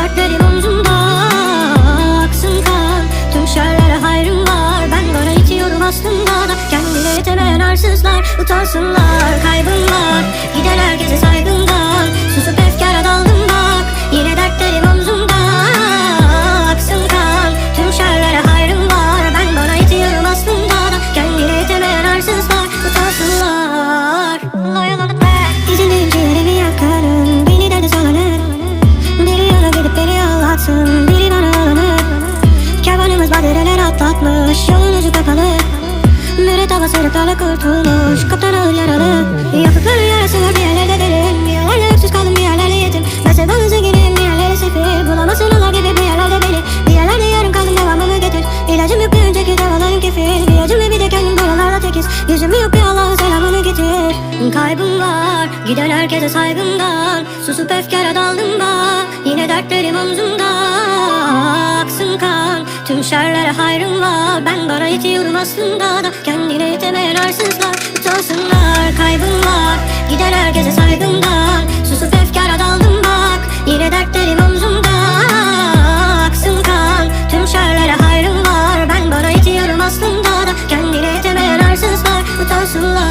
dertlerin omzumda Aksın kan. Tüm şerlere hayrım var Ben bana itiyorum aslında Kendine yetemeyen arsızlar Utansınlar kaybınlar atlatmış Yolun ucu kapalı. Müret hava sırıklarla kurtulmuş Kaptan ağır yaralı. Yapıkların yarası var bir yerlerde derin Bir yerlerde öksüz kaldım bir yerlerde yetim. Ben sevdanın zenginim bir yerlere sefil. Bulamazsın onlar gibi bir yerlerde beni. Bir yerlerde yarım kaldım devamımı getir. İlacım yok bir önceki devalarım kefil. Bir acım ve bir de kendim buralarda tekiz. Yüzümü yok bir Allah'ın selamını getir. Kaybım var gider herkese saygımdan Susup efkara daldım bak Hemşerler hayrımla Ben bara yetiyorum aslında da Kendine yetemeyen arsızlar Utansınlar kaybım var Gider herkese saygımdan Susup efkara daldım bak Yine dertlerim omzumda. Aksın kan Tüm şerlere hayrım var Ben bara yetiyorum aslında da Kendine yetemeyen arsızlar Utansınlar.